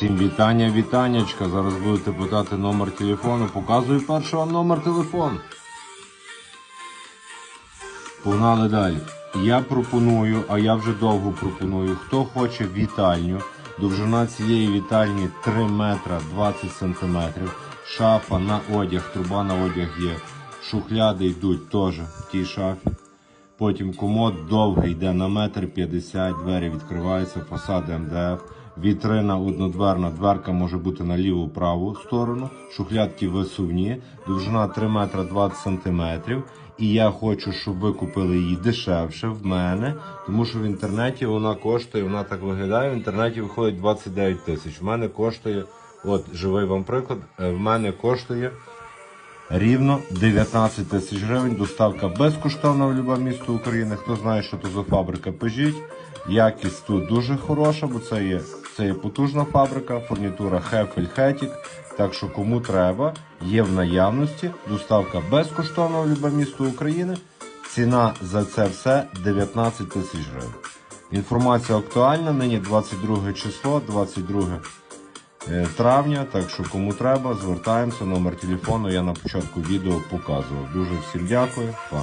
Всім вітання, вітаннячка. Зараз будете питати номер телефону. Показую перший вам номер телефону. Погнали далі. Я пропоную, а я вже довго пропоную, хто хоче вітальню. Довжина цієї вітальні 3 метра 20 сантиметрів. Шафа на одяг, труба на одяг є. Шухляди йдуть теж в тій шафі. Потім комод довгий йде на метр 50, двері відкриваються, фасади МДФ. Вітрина однодверна, дверка може бути на ліву праву сторону, шухлядки висувні, довжина 3 метра 20 сантиметрів. І я хочу, щоб ви купили її дешевше в мене, тому що в інтернеті вона коштує, вона так виглядає. В інтернеті виходить 29 тисяч. В мене коштує, от живий вам приклад, е, в мене коштує рівно 19 тисяч гривень. Доставка безкоштовна в будь-яке місто України. Хто знає, що то за фабрика, пишіть. Якість тут дуже хороша, бо це є, це є потужна фабрика, фурнітура Хефель Хетік. Так що кому треба, є в наявності. Доставка безкоштовна в будь-яке місто України. Ціна за це все 19 тисяч гривень. Інформація актуальна. Нині 22 число, 22 е, травня. Так що кому треба, звертаємося. Номер телефону я на початку відео показував. Дуже всім дякую. Па.